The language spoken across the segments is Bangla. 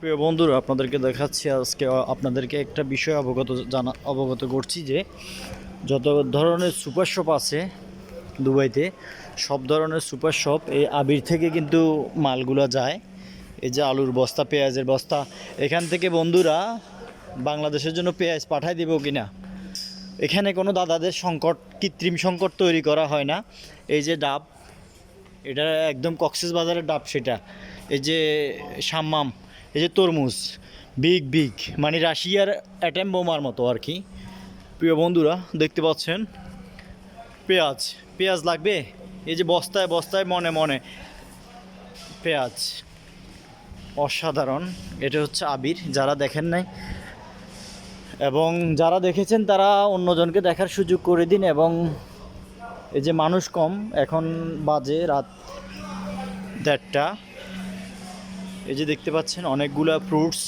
প্রিয় বন্ধুরা, আপনাদেরকে দেখাচ্ছি আজকে, আপনাদেরকে একটা বিষয় অবগত জানা, অবগত করছি যে যত ধরনের সুপার শপ আছে দুবাইতে, সব ধরনের সুপার শপ এই আবির থেকে কিন্তু মালগুলো যায়। এই যে আলুর বস্তা, পেঁয়াজের বস্তা, এখান থেকে বন্ধুরা বাংলাদেশের জন্য পেঁয়াজ পাঠায় দেবো কিনা? এখানে কোনো দাদাদের সংকট, কৃত্রিম সংকট তৈরি করা হয় না। এই যে ডাব, এটা একদম কক্সেস বাজারের ডাব সেটা। এই যে সাম্মাম এই যে তরমুজ বিগ বিগ মানে রাশিয়ার অ্যাটেম বোমার মতো আর কি। প্রিয় বন্ধুরা, দেখতে পাচ্ছেন? পেঁয়াজ পেঁয়াজ লাগবে? এই যে বস্তায় বস্তায় মনে মনে। পেঁয়াজ, অসাধারণ। এটা হচ্ছে আবির, যারা দেখেন নাই। এবং যারা দেখেছেন, তারা অন্যজনকে দেখার সুযোগ করে দিন এবং এই যে মানুষ কম, এখন বাজে রাত দেড়টা। এই যে দেখতে পাচ্ছেন, অনেকগুলা ফ্রুটস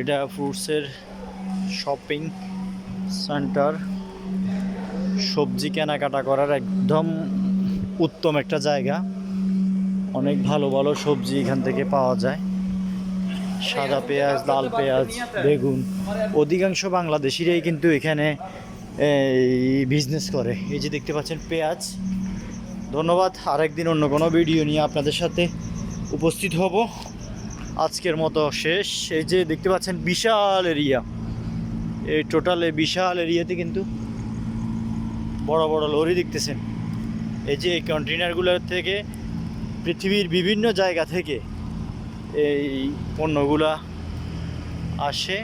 এটা ফ্রুটসের শপিং সেন্টার সবজি কেনাকাটা করার একদম উত্তম একটা জায়গা। অনেক ভালো ভালো সবজি এখান থেকে পাওয়া যায়। সাদা পেঁয়াজ, লাল পেঁয়াজ, বেগুন। অধিকাংশ বাংলাদেশিরাই কিন্তু এখানে, এই বিজনেস করে। এই যে দেখতে পাচ্ছেন পেঁয়াজ। ধন্যবাদ, আরেকদিন অন্য কোনো ভিডিও নিয়ে আপনাদের সাথে। উপস্থিত হব। আজকের মতো শেষ। এই যে দেখতে পাচ্ছেন, বিশাল এরিয়া। এই টোটালে বিশাল এরিয়াতে কিন্তু বড় বড় লরি দেখতেছেন। এই যে এই কন্টেনারগুলোর থেকে পৃথিবীর বিভিন্ন জায়গা থেকে এই পণ্যগুলা আসে।